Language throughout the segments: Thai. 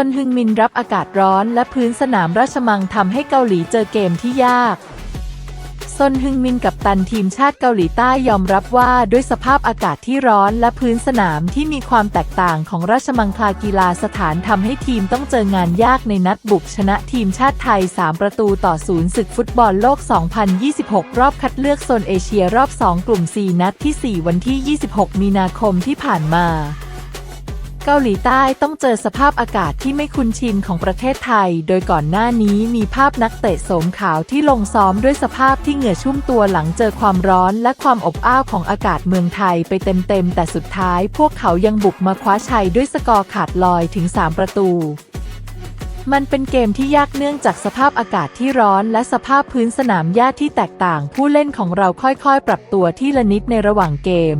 ซนฮึงมินรับอากาศร้อนและพื้นสนามราชมังทำให้เกาหลีเจอเกมที่ยากซนฮึงมินกับตันทีมชาติเกาหลีใต้ยอมรับว่าด้วยสภาพอากาศที่ร้อนและพื้นสนามที่มีความแตกต่างของราชมังคลากีฬาสถานทำให้ทีมต้องเจองานยากในนัดบุกชนะทีมชาติไทย 3 ประตูต่อศูนย์ศึกฟุตบอลโลก 2026 รอบคัดเลือกโซนเอเชียรอบ 2 กลุ่ม 4 นัดที่ 4 วันที่ 26 มีนาคมที่ผ่านมา เกาหลีใต้ต้องเจอสภาพอากาศที่ไม่คุ้นชินของประเทศไทย โดยก่อนหน้านี้มีภาพนักเตะโสมขาวที่ลงซ้อมด้วยสภาพที่เหงื่อชุ่มตัวหลังเจอความร้อนและความอบอ้าวของอากาศเมืองไทยไปเต็มๆ แต่สุดท้ายพวกเขายังบุกมาคว้าชัยด้วยสกอร์ขาดลอยถึง 3 ประตูมันเป็นเกมที่ยากเนื่องจากสภาพอากาศที่ร้อนและสภาพพื้นสนามหญ้าที่แตกต่าง ผู้เล่นของเราค่อยๆ ปรับตัวที่ละนิดในระหว่างเกม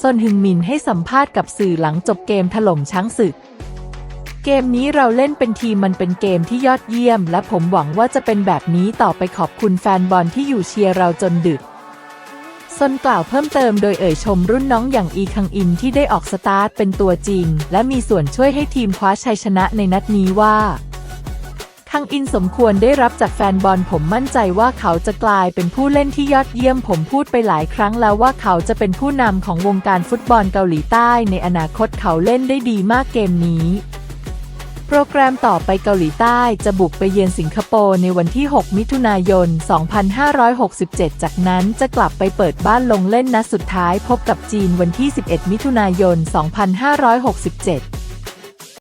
ซนฮึงมินให้สัมภาษณ์กับสื่อหลังจบเกมถล่มช้างศึก เกมนี้เราเล่นเป็นทีมมันเป็นเกมที่ยอดเยี่ยม และผมหวังว่าจะเป็นแบบนี้ต่อไปขอบคุณแฟนบอลที่อยู่เชียร์เราจนดึกซนกล่าวเพิ่มเติมโดยเอ่ยชมรุ่นน้องอย่างอีคังอินที่ได้ออกสตาร์ทเป็นตัวจริง และมีส่วนช่วยให้ทีมคว้าชัยชนะในนัดนี้ว่า คังอินสมควรได้รับจากแฟนบอลผมมั่นใจว่าเขาจะกลายเป็นผู้เล่นที่ยอดเยี่ยมผมพูดไปหลายครั้งแล้วว่าเขาจะเป็นผู้นำของวงการฟุตบอลเกาหลีใต้ในอนาคตเขาเล่นได้ดีมากเกมนี้ โปรแกรมต่อไปเกาหลีใต้จะบุกไปเยือนสิงคโปร์ในวันที่ 6 มิถุนายน 2567 จากนั้นจะกลับไปเปิดบ้านลงเล่นนัดสุดท้ายพบกับจีนวันที่ 11 มิถุนายน 2567